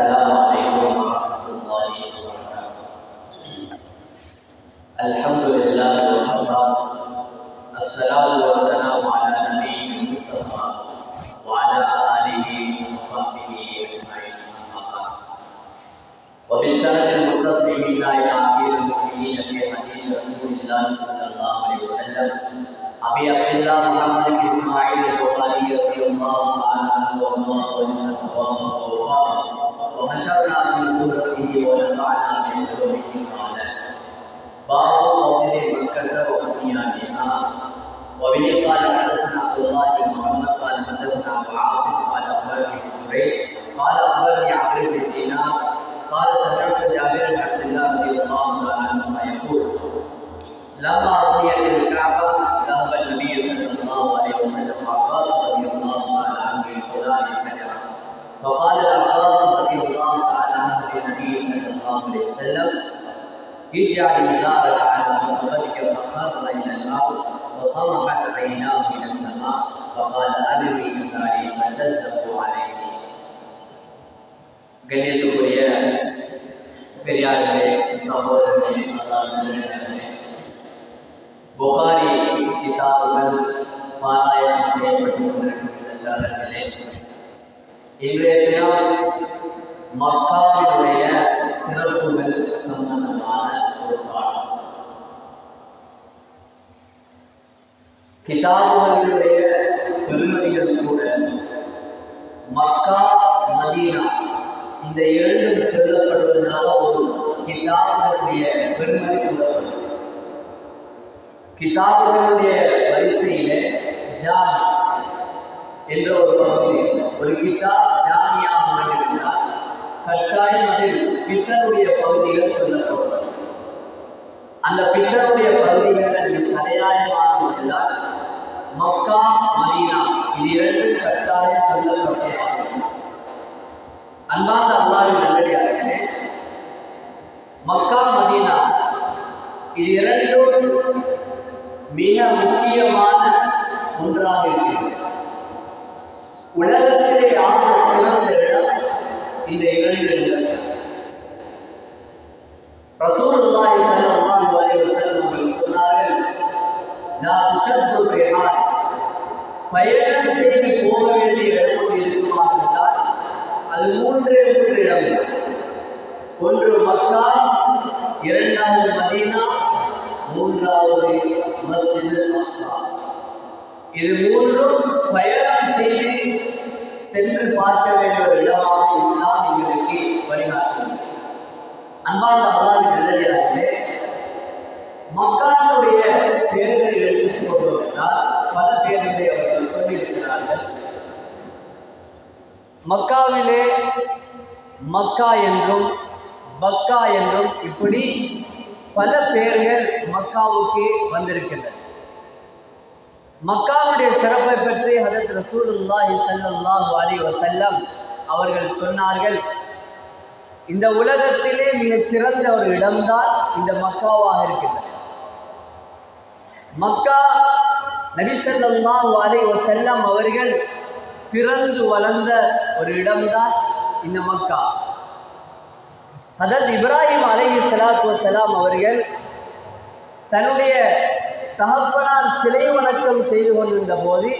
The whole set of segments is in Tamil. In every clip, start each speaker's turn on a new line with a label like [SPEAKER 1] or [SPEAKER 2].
[SPEAKER 1] السلام عليكم ورحمة الله وبركاته. الحمد لله وكفى. الصلاة والسلام على نبي المصطفى وعلى آله وصحبه أجمعين أما بعد. وبسند المتصل بنا إلى أمير المؤمنين في حديث رسول الله صلى الله عليه وسلم أبي عبد الله محمد بن إسماعيل البخاري رضي الله تعالى عنه وجل ثوابه ووفاقه وحشرنا في سورته ونفعنا من علومه قال باب فضل مكة وأحيانها وبه قال حدثنا عبد الله بن محمد قال حدثنا أبو عاصم قال أخبرني ابن جريج قال أخبرني عمرو بن دينار قال سمعت جابر بن عبد الله رضي الله عنهما يقول لما بنيت تعالى عنه للنبي صلى الله عليه وسلم اجعل إزارك على رقبتك فخر إلى الأرض وطمحت عيناه إلى السماء فقال أبري إزاري فشده عليه கண்ணியத்துக்குரிய பெரியார்களே சகோதரர்களே அல்லாஹ் புகாரி கிதாபுகள் பாராயணம் செய்யப்பட்டு கொண்டிருக்கின்றே இன்றைய தினம் மக்காவினுடைய சிறப்புகள் சம்பந்தமான ஒரு பாடம். கிதாபுகளுடைய பெருமதிகள் கூட மக்கா மதீனா இந்த இரண்டும் செல்லப்படுவதனால ஒரு கிதாபுகளுடைய பெருமதி கூறப்படும். கிதாபுகளுடைய வரிசையில ஜாமி என்ற ஒரு பகுதி ஒரு கிதாப் ஜாமியாக அமைந்திருந்தால் கட்டாயம் அதில் பித்தருடைய பகுதிகள் சொல்லப்படும். அந்த பித்தனுடைய பகுதிகள் அதில் தலையாயமானவர்களால் மக்கா மதீனா இது இரண்டு கட்டாயம் சொல்லப்பட்டே அன்பார்ந்த அல்லாவின் நல்லடியார்களே மக்கா மதீனா இது இரண்டும் மிக முக்கியமான ஒன்றாக இருக்கிறது. உலகத்திலே ஆக சிறந்த இந்த இரண்டு இடங்கள் ரசூலுல்லாஹி ஸல்லல்லாஹு அலைஹி வஸல்லம் அவர்கள் சொன்னார்கள் லா துஷத்து ரிஹால் பயணம் செய்து போக வேண்டிய இடம் இருக்குமா என்றால் அது மூன்றே மூன்று இடம். ஒன்று மக்கா இரண்டாவது மதீனா மூன்றாவது மஸ்ஜித் அக்ஸா. இது மூன்றும் பயணம் செய்து சென்று பார்க்க வேண்டிய ஒரு இடமாக இஸ்லாம் எங்களுக்கு வழிகாட்டுகிறது அன்பார்ந்த அல்லாஹ் நல்லடியார்களே மக்கானுடைய பேர்களை எடுத்துக் கொண்டோம் என்றால் பல பேர்களை அவர்கள் சொல்லியிருக்கிறார்கள். மக்காவிலே மக்கா என்றும் பக்கா என்றும் இப்படி பல பேர்கள் மக்காவுக்கு வந்திருக்கின்றன. மக்காவுடைய சிறப்பை பற்றி ஹதத் ரசூலுல்லாஹி ஸல்லல்லாஹு அலைஹி வஸல்லம் அவர்கள் சொன்னார்கள் இந்த உலகத்திலே மிக சிறந்த ஒரு இடம்தான் இந்த மக்காவாக இருக்கின்றது. மக்கா நபி ஸல்லல்லாஹு அலைஹி வஸல்லம் அவர்கள் பிறந்து வளர்ந்த ஒரு இடம்தான் இந்த மக்கா. ஹதரத் இப்ராஹிம் அலைஹி ஸலாத்து வஸலாம் அவர்கள் தன்னுடைய தகப்பனார் சிலை வணக்கம் செய்து கொண்டிருந்த போது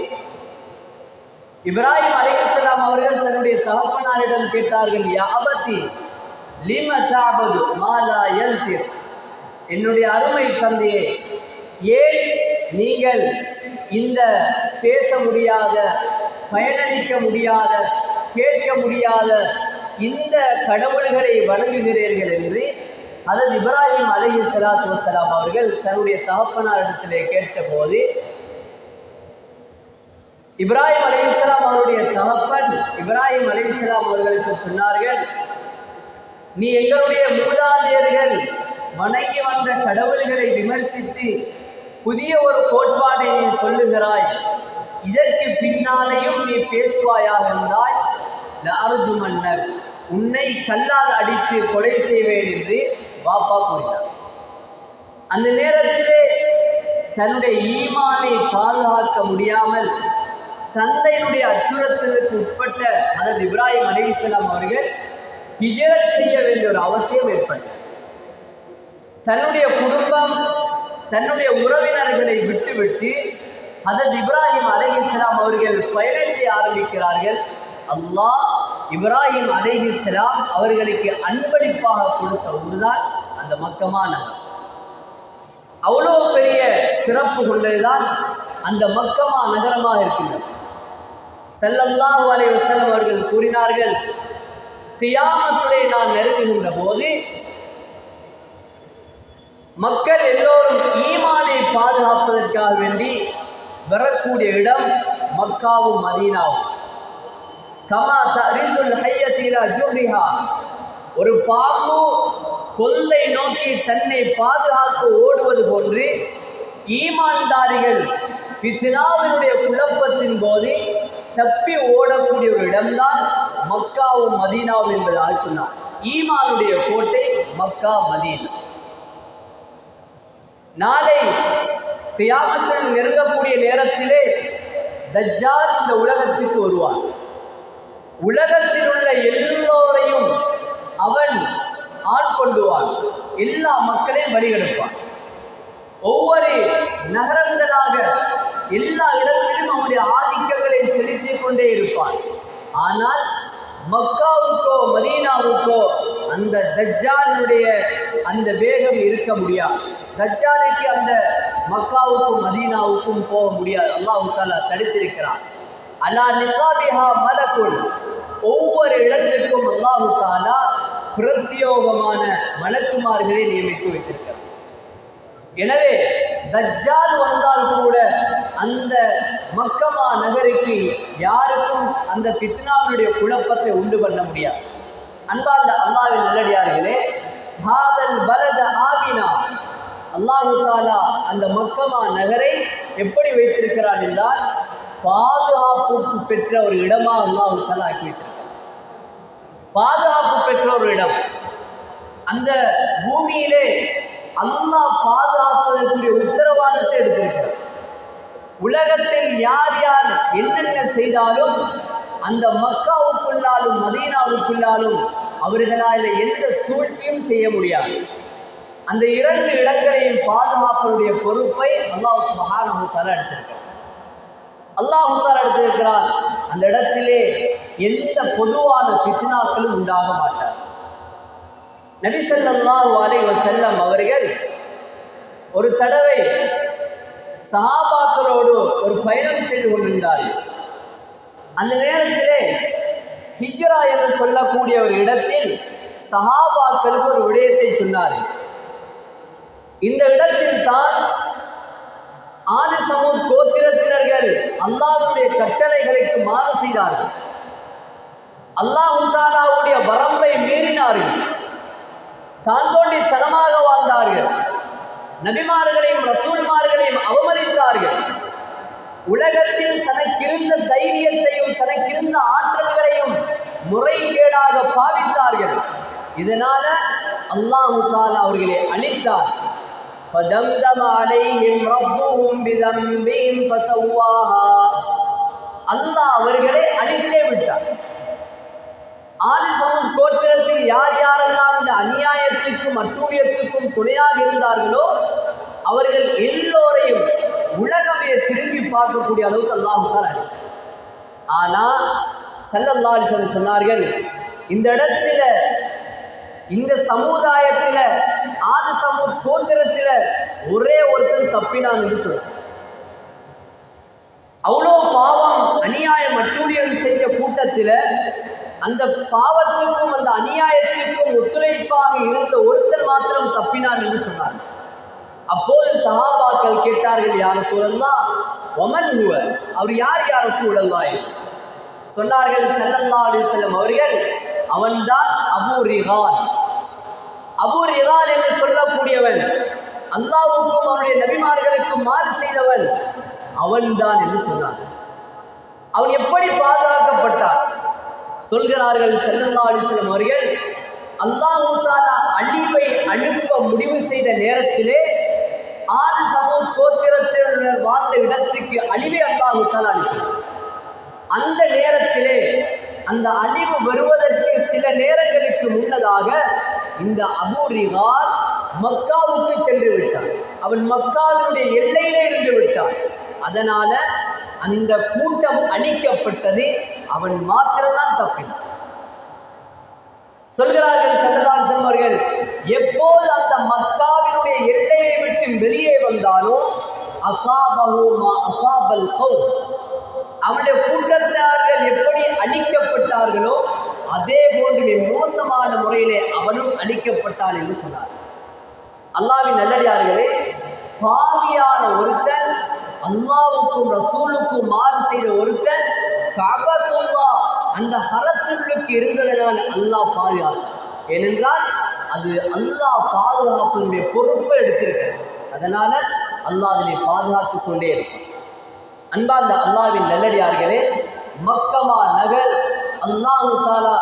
[SPEAKER 1] இப்ராஹிம் அலைஹிஸ்ஸலாம் அவர்கள் தன்னுடைய தகப்பனாரிடம் கேட்டார்கள் யாபத்தி லிம தாபது மாலா யல்திர்? என்னுடைய அருமை தந்தையே ஏன் நீங்கள் இந்த பேச முடியாத பயனளிக்க முடியாத கேட்க முடியாத இந்த கடவுள்களை வணங்குகிறீர்கள் என்று அதில் இப்ராஹிம் அலஹி சலாத்து வசலாம் அவர்கள் தன்னுடைய தகப்பனாரிடத்திலே கேட்டபோது இப்ராஹிம் அலைஹிஸ்ஸலாம் அவருடைய தகப்பன் இப்ராஹிம் அலைஹிஸ்ஸலாம் அவர்களுக்கு சொன்னார்கள் நீ எங்களுடைய மூதாதையர்கள் வணங்கி வந்த கடவுள்களை விமர்சித்து புதிய ஒரு கோட்பாடை நீ சொல்லுகிறாய். இதற்கு பின்னாலேயும் நீ பேசுவாயாக இருந்தாய். லார்ஜு மன்னர் உன்னை கல்லால் அடித்து கொலை செய்வேன் என்று வாப்பா கூறினார். அந்த நேரத்திலே தன்னுடைய ஈமானை பாதுகாக்க முடியாமல் தந்தையினுடைய அச்சுறுத்தலுக்கு உட்பட்ட அதன் இப்ராஹிம் அலிஸ்லாம் அவர்கள்
[SPEAKER 2] ஹிஜரத் செய்ய வேண்டிய ஒரு அவசியம் ஏற்பட்டது. தன்னுடைய குடும்பம் தன்னுடைய உறவினர்களை விட்டுவிட்டு அதன் இப்ராஹிம் அலைஹிஸ்ஸலாம் அவர்கள் பயணத்தை ஆரம்பிக்கிறார்கள். அல்லாஹ் இப்ராஹிம் அலைஹிஸ்ஸலாம் அவர்களுக்கு அன்பளிப்பாக கொடுத்த ஊர்தான் அந்த மக்கமா நகர் அவ்வளோ பெரிய சிறப்பு கொண்டதுதான் அந்த மக்கமா நகரமாக இருக்கின்றது. ஸல்லல்லாஹு அலைஹி அவர்கள் கூறினார்கள் கியாமத்துடைய நான் நெருங்குகின்ற போது மக்கள் எல்லோரும் ஈமானை பாதுகாப்பதற்காக வேண்டி வரக்கூடிய இடம் மக்காவும் மதீனாவும். கமா தரிசுல் ஹையத்திலா ஜூரிஹா ஒரு பாம்பு கொல்லை நோக்கி தன்னை பாதுகாத்து ஓடுவது போன்று ஈமான்தாரிகள் பித்னாவினுடைய குழப்பத்தின் போது தப்பி ஓடக்கூடிய ஒரு இடம்தான் மக்காவும் மதீனாவும் என்பதால் சொன்னார். ஈமானுடைய கோட்டை மக்கா மதீனா. நாளை தியாமத்தில் நெருங்கக்கூடிய நேரத்திலே தஜ்ஜால் இந்த உலகத்திற்கு வருவான் உலகத்தில் உள்ள எல்லோரையும் அவன் ஆட்கொண்டுவான் எல்லா மக்களையும் வழிகெடுப்பான். ஒவ்வொரு நகரங்களாக எல்லா இடத்திலும் அவனுடைய ஆதிக்கங்களை செலுத்திக் கொண்டே இருப்பான். ஆனால் மக்காவுக்கோ மதீனாவுக்கோ அந்த தஜ்ஜாலினுடைய அந்த வேகம் இருக்க முடியாது. தஜ்ஜாலுக்கு அந்த மக்காவுக்கும் மதீனாவுக்கும் போக முடியாது. அல்லாஹு தாலா தடுத்திருக்கிறான். அல்லா நிகாபிஹா மலக்குள் ஒவ்வொரு இடத்திற்கும் அல்லாஹு தாலா பிரத்யோகமான மலக்குமார்களை நியமித்து வைத்திருக்கிறார். எனவே தஜ்ஜால் வந்தால் கூட அந்த மக்கமா நகருக்கு யாருக்கும் அந்த பித்னாவினுடைய குழப்பத்தை உண்டு பண்ண முடியாது. அன்பார்ந்த அல்லாவின் நல்லடியார்களே ஹாதல் பலத ஆவினா அல்லாஹு தாலா அந்த மக்கமா நகரை எப்படி வைத்திருக்கிறார் என்றால் பாதுகாப்புக்கு பெற்ற ஒரு இடமா அல்லாஹு தாலா ஆக்கி பாதுகாப்பு பெற்றோரிடம் அந்த பூமியிலே அல்லாஹ் பாதுகாப்பதற்குரிய உத்தரவாதத்தை எடுத்திருக்கிறார். உலகத்தில் யார் யார் என்னென்ன செய்தாலும் அந்த மக்காவுக்குள்ளாலும் மதீனாவுக்குள்ளாலும் அவர்களால் எந்த சூழ்ச்சியும் செய்ய முடியாது. அந்த இரண்டு இடங்களையும் பாதுகாப்பனுடைய பொறுப்பை அல்லாஹ் சுபஹானஹு தஆலா எடுத்திருக்கிறார் அல்லாஹு தஆலா எடுத்திருக்கிறார் அந்த இடத்திலே எந்த பொதுவான பித்னாக்களும் உண்டாக மாட்டார். நபி அலை வசல்லம் அவர்கள் ஒரு தடவை சஹாபாக்களோடு ஒரு பயணம் செய்து கொண்டிருந்தார்கள். அந்த நேரத்திலே ஹிஜ்ரா என்று சொல்லக்கூடிய ஒரு இடத்தில் சஹாபாக்களுக்கு ஒரு விடயத்தை சொன்னார்கள். இந்த இடத்தில் தான் ஆதி சமூக கோத்திரத்தினர்கள் அல்லாஹுடைய கட்டளைகளுக்கு மாறு செய்தார்கள் அல்லாஹ் தாலாவுடைய வரம்பை மீறினார்கள். தான் தோண்டி தனமாக வாழ்ந்தார்கள். நபிமார்களையும் ரசூல்மார்களையும் அவமதித்தார்கள். உலகத்தில் தனக்கிருந்த தைரியத்தையும் தனக்கிருந்த ஆற்றல்களையும் முறைகேடாக பாவித்தார்கள். இதனால அல்லாஹு தாலா அவர்களை அழித்தார். فدمدم عليهم ربهم بذنبهم فسواها அல்லாஹ் அவர்களை அழித்தே விட்டார் ஆதிசமம் கோத்திரத்தில் யார் யாரெல்லாம் இந்த அநியாயத்துக்கும் அட்டூழியத்துக்கும் துணையாக இருந்தார்களோ அவர்கள் எல்லோரையும் உலகமே திரும்பி பார்க்கக்கூடிய அளவுக்கு அல்லாஹ் ஆனா சல்லல்லா சொல்லி சொன்னார்கள் இந்த இடத்துல இந்த சமுதாயத்தில் ஆதி சமூக கோத்திரத்தில் ஒரே ஒருத்தன் தப்பினான் என்று சொல்ற அவ்வளோ பாவம் அநியாயம் அட்டூழியம் செஞ்ச கூட்டத்தில் அந்த பாவத்துக்கும் அந்த அநியாயத்திற்கும் ஒத்துழைப்பாக இருந்த ஒருத்தர் மாத்திரம் தப்பினான் என்று சொன்னார். அப்போது சஹாபாக்கள் கேட்டார்கள் யார சூழல்லா ஒமன் ஹுவ? அவர் யார் யார சூழல்லாய் சொன்னார்கள் செல்லல்லா அலைஹி வஸல்லம் அவர்கள் அவன்தான் அபூரிஹான் அபூர் ரிஹான் என்று சொல்லக்கூடியவன் அல்லாவுக்கும் அவனுடைய நபிமார்களுக்கும் மாறு செய்தவன் அவன்தான் என்று சொன்னான். அவன் எப்படி பாதுகாக்கப்பட்டான்? சொல்கிறார்கள் ஸல்லல்லாஹு அலைஹி அவர்கள் அல்லாஹ் தாலா அழிவை அனுப்ப முடிவு செய்த நேரத்திலே ஆறு சமூக கோத்திரத்தினர் வாழ்ந்த இடத்துக்கு அழிவை அல்லாஹ் தாலா அனுப்பினார் அந்த நேரத்திலே அந்த அழிவு வருவதற்கு சில நேரங்களுக்கு முன்னதாக இந்த அபூரிகால் மக்காவுக்கு சென்று விட்டான். அவன் மக்காவினுடைய எல்லையிலே இருந்து விட்டான். அதனால அந்த கூட்டம் அழிக்கப்பட்டது. அவன் மாத்திரம்தான் தப்பினான். சொல்கிறார்கள் சல்லல்லாஹு அலைஹி அவர்கள் எப்போது அந்த மக்காவினுடைய எல்லையை விட்டு வெளியே வந்தாலோ அசாபகோமா மா அசாபல் கௌம். அவனுடைய கூட்டத்தார்கள் எப்படி அழிக்கப்பட்டார்களோ அதே போன்று மோசமான முறையிலே அவனும் அழிக்கப்பட்டான் என்று சொன்னார். அல்லாவின் நல்லடியார்களே பாவியான ஒருத்தன் அல்லாவுக்கும் ரசூலுக்கும் மாறு செய்த ஒருத்தன் கபத்துல்லா அந்த ஹரத்திற்கு இருந்ததனால் அல்லாஹ் பாதுகாப்பு ஏனென்றால் அது அல்லாஹ் பாதுகாப்பினுடைய பொறுப்பை எடுத்திருக்கிறது. அதனால அல்லாஹ் அதனை பாதுகாத்து கொண்டே இருக்கும் அன்பார்ந்த அல்லாவின் நல்லடியார்களே மக்கமா நகர் அல்லாஹு தாலா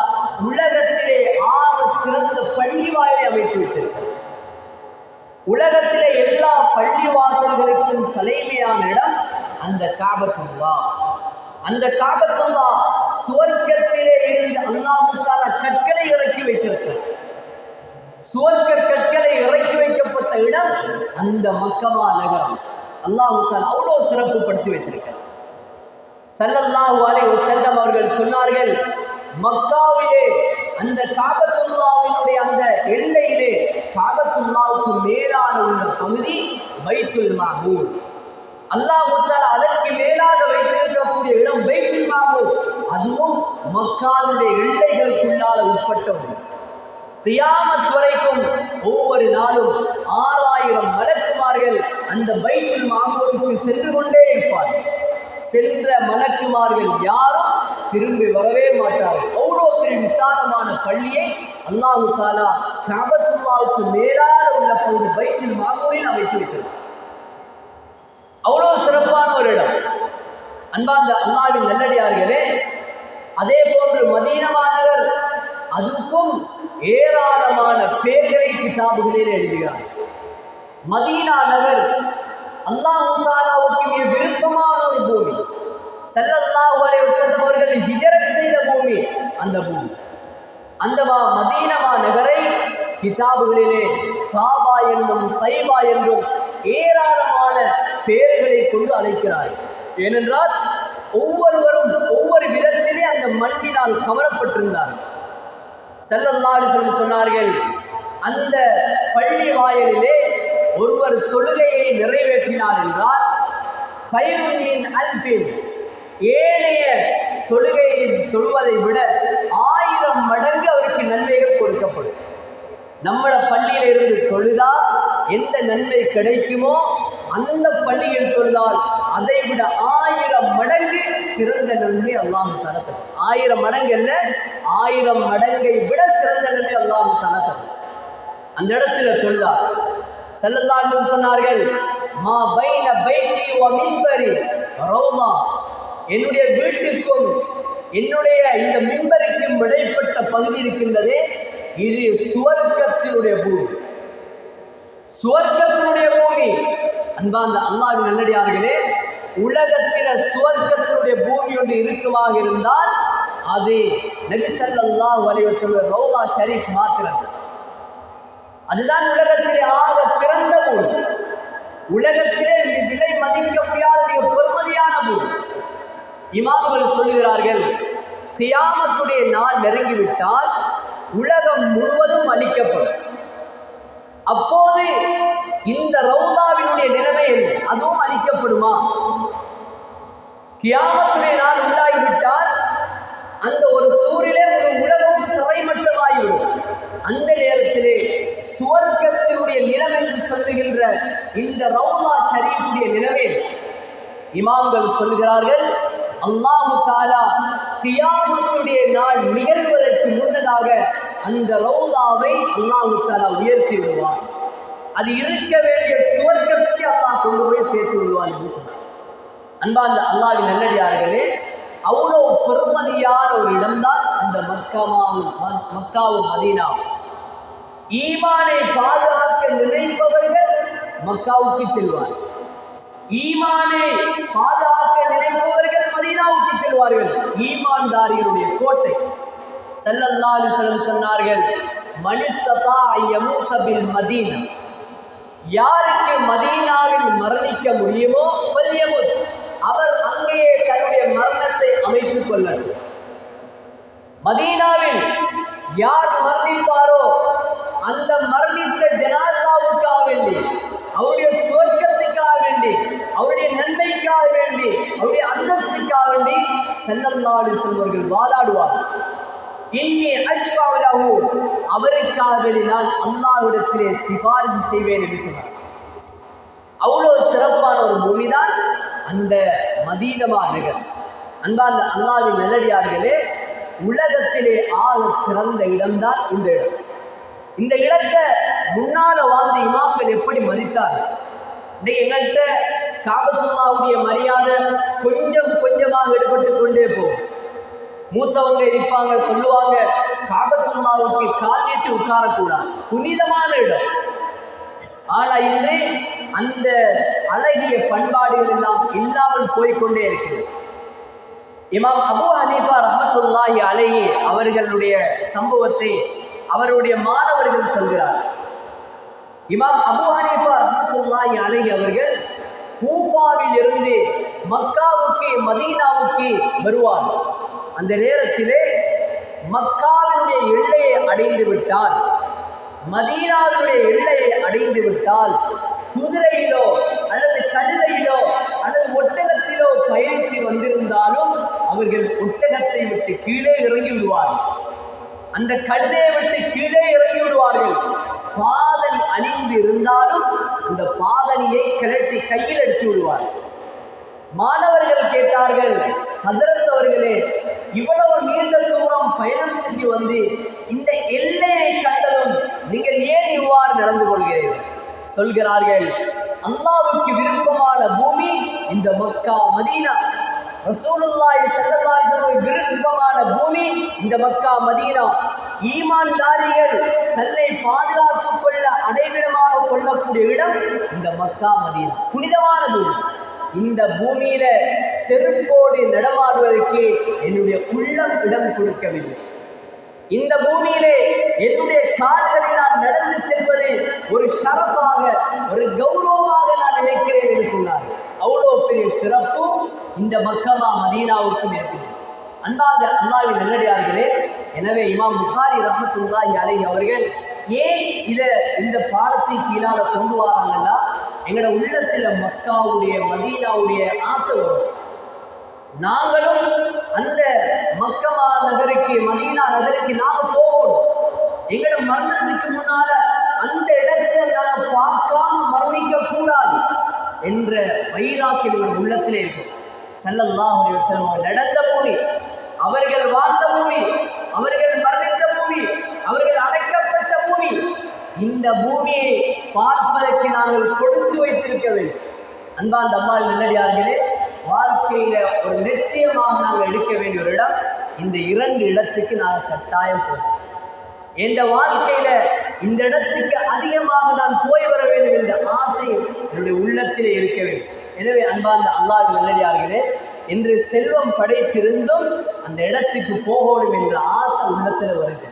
[SPEAKER 2] உலகத்திலே ஆறு சிறந்த பள்ளி வாயிலை அமைத்து விட்டிருக்கிறார் உலகத்திலே எல்லா பள்ளி வாசல்களுக்கும் தலைமையான இடம் அந்த காபத்துல்லா. அந்த காபத்துல்லா சுவர்க்கத்திலே இருந்து அல்லாஹு தாலா கற்களை இறக்கி வைத்திருக்கிறார். சுவர்க்க கற்களை இறக்கி வைக்கப்பட்ட இடம் அந்த மக்கமா நகரம். அல்லாஹு தாலா அவ்வளோ சிறப்புப்படுத்தி வைத்திருக்கிறார். சல்லல்லாஹு அலைஹி வஸல்லம் அவர்கள் சொன்னார்கள் மக்காவிலே அந்த காபத்துல்லாவினுடைய அந்த எல்லையிலே காபத்துல்லாவுக்கு மேலான உள்ள பகுதி பைத்துல் மாமூர். அல்லாஹ் அதற்கு மேலாக வைத்திருக்கக்கூடிய இடம் பைத்துல் மாமூர். அதுவும் மக்காவினுடைய எல்லைகளுக்குள்ளால உட்பட்ட ஒன்று கியாமத் வரைக்கும் ஒவ்வொரு நாளும் ஆறாயிரம் மலக்குமார்கள் அந்த பைத்துல் மாமூருக்கு சென்று கொண்டே இருப்பார்கள். சென்ற மலக்குமார்கள் யாரும் திரும்பி வரவே மாட்டார்கள். அவ்வளோ பெரிய விசாலமான பள்ளியை அல்லாஹு தாலா காபத்துல்லாவுக்கு நேராக உள்ள பகுதி பைத்துல் மாமூரில் அமைத்து வைத்திருக்கிறார் அவ்வளோ சிறப்பான ஒரு இடம். அன்பார்ந்த அல்லாவின் நல்லடியார்களே அதே போன்று மதீனமானவர் அதுக்கும் ஏராளமான பேர்களை கிதாபுகளில் எழுதுகிறார். மதீனா நகர் அல்லாஹு தாலாவுக்கு மிக விருப்பமான ஒரு பூமி. ஸல்லல்லாஹு அலைஹி வஸல்லம் அவர்கள் ஹிஜரத் செய்த பூமி அந்த பூமி. அந்த மா- மதீனமா நகரை கிதாபுகளிலே காபா என்றும் தைபா என்றும் ஏராளமான பெயர்களை கொண்டு அழைக்கிறார் ஏனென்றால் ஒவ்வொருவரும் ஒவ்வொரு விதத்திலே அந்த மண்ணினால் கவரப்பட்டிருந்தார்கள். ஸல்லல்லாஹு சொல்லி சொன்னார்கள் அந்த பள்ளி வாயலிலே ஒருவர் தொழுகையை நிறைவேற்றினார் என்றால் சைருமின் அல்பின் அல்ஃபின்" ஏனைய தொழுகையை தொழுவதை விட ஆயிரம் மடங்கு அவருக்கு நன்மைகள் கொடுக்கப்படும். நம்மள பள்ளியில இருந்து தொழுதா எந்த நன்மை கிடைக்குமோ அந்த பள்ளியில் தொழுதால் அதை விட ஆயிரம் மடங்கு சிறந்த நன்மை அல்லாஹ் தரத்தது ஆயிரம் மடங்கு அல்ல ஆயிரம் மடங்கை விட சிறந்த நன்மை அல்லாஹ் தரத்தது அந்த இடத்துல தொழுதார். செல்லல்லாண்டு சொன்னார்கள் மா பைன பைத்தி வ மின்பரி ரோமா என்னுடைய வீட்டுக்கும் என்னுடைய இந்த மின்பருக்கும் இடைப்பட்ட பகுதி இருக்கின்றதே இது சுவர்க்கத்தினுடைய பூமி. சுவர்க்கத்தினுடைய பூமி. அன்பார்ந்த அல்லாவின் நல்லடியார்களே உலகத்தில சுவர்க்கத்தினுடைய பூமி ஒன்று இருக்குமாக இருந்தால் அது நபி ஸல்லல்லாஹு அலைஹி வஸல்லம் ரௌலா ஷரீஃப் மாத்திரம் அதுதான் உலகத்திலே ஆக சிறந்த ஊர். உலகத்திலே விலை மதிக்க முடியாத மிக பெருமதியான பூமி இமாம்கள் சொல்கிறார்கள் தியாமத்துடைய நாள் நெருங்கிவிட்டால் உலகம் முழுவதும் அழிக்கப்படும். அப்போது இந்த ரவுதாவினுடைய நிலைமை என்ன? அதுவும் அழிக்கப்படுமா? கியாமத்துடைய நாள் உண்டாகிவிட்டால் அந்த ஒரு சூரிலே ஒரு உலகம் தரைமட்டமாகிவிடும். அந்த நேரத்திலே சுவர்க்கத்தினுடைய நிலம் என்று சொல்லுகின்ற இந்த ரவுலா ஷரீஃபுடைய நிலவே இமாம்கள் சொல்கிறார்கள் அல்லாஹு தாலா கியாமத்துடைய நாள் நிகழ்வதற்கு முன்னதாக அந்த ரவுலாவை அல்லாஹு தாலா உயர்த்தி விடுவான். அது இருக்க வேண்டிய சுவர்க்கத்தை அல்லாஹ் கொண்டு போய் சேர்த்து விடுவான் என்று சொன்னார். அந்த அல்லாவின் நல்லடியார்களே அவ்வளோ பெருமதியான ஒரு இடம்தான் அந்த மக்காவும் மக்காவும் மதீனாவும். ஈமானை பாதுகாக்க நினைப்பவர்கள் மக்காவுக்கு செல்வார் ஈமானை பாதுகாக்க நினைப்பவர்கள் மதீனாவுக்கு செல்வார்கள். ஈமான்தாரிகளுடைய கோட்டை. ஸல்லல்லாஹு அலைஹி சொன்னார்கள் மனிஸ்ததா யமூத பில் மதீனா. யாருக்கு மதீனாவில் மரணிக்க முடியுமோ பல்யமுத் அவர் அங்கேயே தன்னுடைய மரணத்தை அமைத்துக் கொள்ளட்டும். மதீனாவில் யார் மரணிப்பாரோ அந்த மரணித்த ஜனாசாவுக்காக வேண்டி அவருடைய சுவர்க்கத்துக்காக வேண்டி அவருடைய நன்மைக்காக வேண்டி அவருடைய அந்தஸ்துக்காக வேண்டி செல்லல்லாடு செல்வர்கள் வாதாடுவார். இன்னி அஷ்வாவிலாவோ அவருக்காக வேண்டி நான் அல்லாவிடத்திலே சிபாரிசு செய்வேன் என்று சொன்னார். அவ்வளோ சிறப்பான ஒரு பூமிதான் அந்த மதீனமா நகர் அன்பார்ந்த அல்லாவின் நல்லடியார்களே உலகத்திலே ஆக சிறந்த இடம்தான் இந்த இடம். இந்த இடத்தை முன்னால வாழ்ந்த இமாம்கள் எப்படி மதித்தார்? இன்னைக்கு எங்கள்கிட்ட காபத்துல்லாவுடைய மரியாதை கொஞ்சம் கொஞ்சமாக எடுபட்டு கொண்டே போகும். மூத்தவங்க இருப்பாங்க சொல்லுவாங்க காபத்துல்லாவுக்கு கால் நீட்டி உட்காரக்கூடாது. புனிதமான இடம். ஆனா இன்று அந்த அழகிய பண்பாடுகள் எல்லாம் இல்லாமல் போய்க்கொண்டே இருக்கிறது. இமாம் அபு ஹனீஃபா ரஹமத்துல்லாஹி அலைஹி அவர்களுடைய சம்பவத்தை அவருடைய மாணவர்கள் சொல்கிறார் இமாம் அபு ஹனீஃபா ரஹமத்துல்லாஹி அலைஹி அவர்கள் கூஃபாவில் இருந்து மக்காவுக்கு மதீனாவுக்கு வருவார். அந்த நேரத்திலே மக்காவினுடைய எல்லையை அடைந்து விட்டால் மதீனாவினுடைய எல்லையை அடைந்து விட்டால் குதிரையிலோ அல்லது கழுதையிலோ அல்லது ஒட்டகத்திலோ பயணித்து வந்திருந்தாலும் அவர்கள் ஒட்டகத்தை விட்டு கீழே இறங்கி விடுவார்கள். அந்த கழுதையை விட்டு கீழே இறங்கி விடுவார்கள். பாதணி அணிந்து இருந்தாலும் அந்த பாதணியை கிளட்டி கையில் எடுத்து விடுவார்கள் மாணவர்கள் கேட்டார்கள் ஹசரத் அவர்களே இவ்வளவு நீண்ட தூரம் பயணம் செஞ்சு வந்து இந்த எல்லையை கண்டதும் நீங்கள் ஏன் இவ்வாறு நடந்து கொள்கிறீர்கள்? சொல்கிறார்கள் அல்லாவுக்கு விருப்பமான பூமி இந்த மக்கா மதீனா ரசூலுல்லாய் செல்லல்லாய் விருப்பமான பூமி இந்த மக்கா மதீனா. ஈமான்தாரிகள் தன்னை பாதுகாத்துக் கொள்ள அடைவிடமாக கொள்ளக்கூடிய இடம் இந்த மக்கா மதீனா. புனிதமான பூமி. இந்த பூமியில செருப்போடு நடமாடுவதற்கு என்னுடைய உள்ளம் இடம் கொடுக்கவில்லை. இந்த பூமியிலே என்னுடைய கால்களை நான் நடந்து செல்வது ஒரு ஷரஃபாக ஒரு கௌரவமாக நான் நினைக்கிறேன் என்று சொன்னார் அவ்வளோ பெரிய சிறப்பும் இந்த மக்கமா மதீனாவுக்கும் இருக்கிறது அன்பார்ந்த அல்லாவின் நல்லடியார்களே எனவே இமாம் முஹாரி ரஹமத்துல்லாஹி அலைஹி அவர்கள் ஏன் இதை இந்த பாடத்தை கீழால கொண்டு வராங்கன்னா எங்களோட உள்ளத்தில் மக்காவுடைய மதீனாவுடைய ஆசை வரும். நாங்களும் அந்த மக்கமா நகருக்கு மதீனா நகருக்கு நாங்க போகணும் எங்களோட மரணத்துக்கு முன்னால அந்த இடத்தை நாங்க பார்க்காம மரணிக்க கூடாது என்ற வைராக்கியம் உள்ளத்திலே இருக்கும். ஸல்லல்லாஹு அலைஹி வஸல்லம் நடந்த பூமி அவர்கள் வாழ்ந்த பூமி அவர்கள் மரணித்த பூமி அவர்கள் அடைக்கப்பட்ட பூமி இந்த பூமியை பார்ப்பதற்கு நாங்கள் கொடுத்து வைத்திருக்க வேண்டும். அன்பாந்த அம்மா நல்லடியார்களே வாழ்க்கையில ஒரு நிச்சயமாக நாங்கள் எடுக்க வேண்டிய ஒரு இடம் இந்த இரண்டு இடத்துக்கு நாங்கள் கட்டாயம் போகிறோம் எந்த வாழ்க்கையில இந்த இடத்துக்கு அதிகமாக நான் போய் வர வேண்டும் என்ற ஆசை என்னுடைய உள்ளத்திலே இருக்க வேண்டும். எனவே அன்பார்ந்த அல்லாஹ் நல்லடியார்களே இன்று செல்வம் படைத்திருந்தும் அந்த இடத்துக்கு போகணும் என்ற ஆசை உள்ளத்தில் வருது.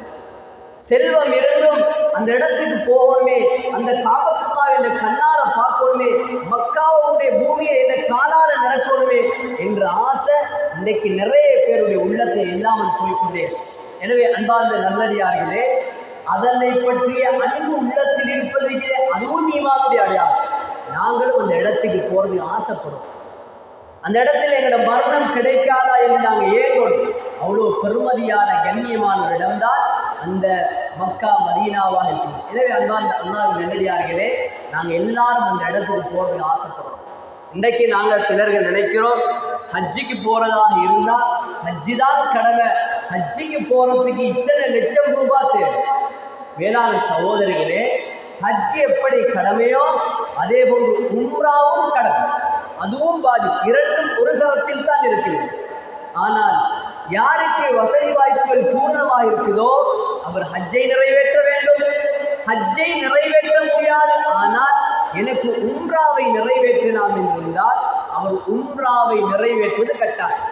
[SPEAKER 2] செல்வம் இருந்தும் அந்த இடத்துக்கு போகணுமே அந்த காபத்துல்லா என்ற கண்ணால பார்க்கணுமே மக்காவுடைய பூமியை என்ற காலால நடக்கணுமே என்ற ஆசை இன்னைக்கு நிறைய பேருடைய உள்ளத்தை இல்லாமல் போய்க்கொண்டே எனவே அன்பார்ந்த நல்லடியார்களே அதனை பற்றிய அன்பு உள்ளத்தில் இருப்பதுக்கு அதுவும் நீமாவுடைய அடையாளம். நாங்களும் அந்த இடத்துக்கு போகிறதுக்கு ஆசைப்படுறோம். அந்த இடத்துல எங்களோட மரணம் கிடைக்காதா என்று நாங்கள் ஏங்கணும் அவ்வளோ பெருமதியான கண்ணியமான ஒரு இடம்தான் அந்த மக்கா மதீனாவாக இருக்குது. எனவே அன்பார்ந்த அல்லாஹ் நல்லடியார்களே நாங்கள் எல்லாரும் அந்த இடத்துக்கு போகிறதுக்கு ஆசைப்படுறோம். இன்றைக்கு நாங்கள் சிலர்கள் நினைக்கிறோம் ஹஜ்ஜிக்கு போகிறதாக இருந்தால் ஹஜ்ஜி தான் கடமை. ஹஜ்ஜிக்கு போகிறதுக்கு இத்தனை லட்சம் ரூபாய் தேவை. வேளாண் சகோதரிகளே ஹஜ் எப்படி கடமையோ அதே போன்று உம்ராவும் கடன் அதுவும் பாதி இரண்டும் ஒரு தரத்தில் தான் இருக்கிறது. ஆனால் யாருக்கு வசதி வாய்ப்புகள் பூர்ணமாக இருக்குதோ அவர் ஹஜ்ஜை நிறைவேற்ற வேண்டும். ஹஜ்ஜை நிறைவேற்ற முடியாது. ஆனால் எனக்கு உம்ராவை நிறைவேற்றினான் என்றிருந்தால் அவர் உம்ராவை நிறைவேற்றுவது கட்டாயம்.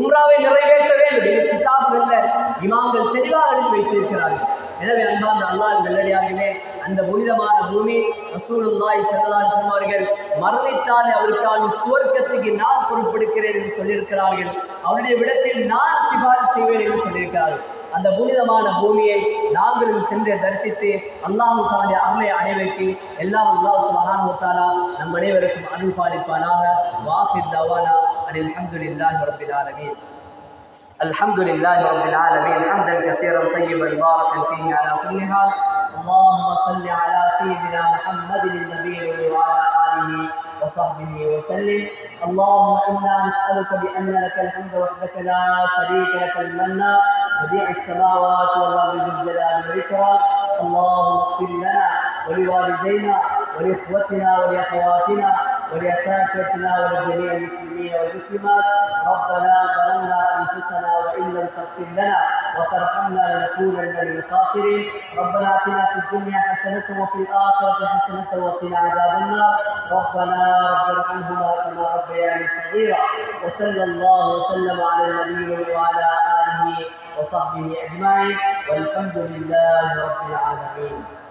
[SPEAKER 2] உம்ராவை நிறைவேற்ற வேண்டும். என்று கிதாபுகளில் இமாம்கள் தெளிவாக எழுதி வைத்திருக்கிறார்கள். எனவே அன்பார்ந்த அல்லாஹ் நல்லடியார்களே அந்த புனிதமான பூமி ரசூலுல்லாய் ஸல்லல்லாஹு அலைஹி மரணித்தாலே அவருக்கான சுவர்க்கத்துக்கு நான் பொறுப்பெடுக்கிறேன் என்று சொல்லியிருக்கிறார்கள். அவருடைய விடத்தில் நான் சிபாரிசு செய்வேன் என்று சொல்லியிருக்கிறார்கள். அந்த புனிதமான பூமியை நாங்களும் சென்று தரிசித்து அல்லாஹுக்கான அருளை அடைவைக்கு எல்லாம் அல்லாஹ் சுபஹானஹு முத்தாலா நம் அனைவருக்கும் அருள் பாலிப்பானாக. வாஹித் தவானா. அனில் அல்ஹம்துலில்லாஹி ரப்பில் ஆலமீன். الحمد لله رب العالمين. حمدا كثيرا طيبا مباركا فيه على كل حال اللهم صل على سيدنا محمد النبي وعلى آله وصحبه وسلم. اللهم إنا نسألك بأن لك الحمد وحدك لا شريك لك المنى. بديع السماوات والأرض ذو الجلال والإكرام. اللهم اغفر لنا ولوالدينا ولإخوتنا ولأخواتنا. ولأساتذتنا ولجميع المسلمين والمسلمات ربنا ظلمنا أنفسنا وإن لم تغفر لنا وترحمنا لنكونن من الخاسرين. ربنا آتنا في الدنيا حسنة وفي الآخرة حسنة وقنا عذاب النار. ربنا رب ارحمهما كما ربياني صغيرا. وصلى الله وسلم على النبي وعلى آله وصحبه أجمعين. والحمد لله رب العالمين.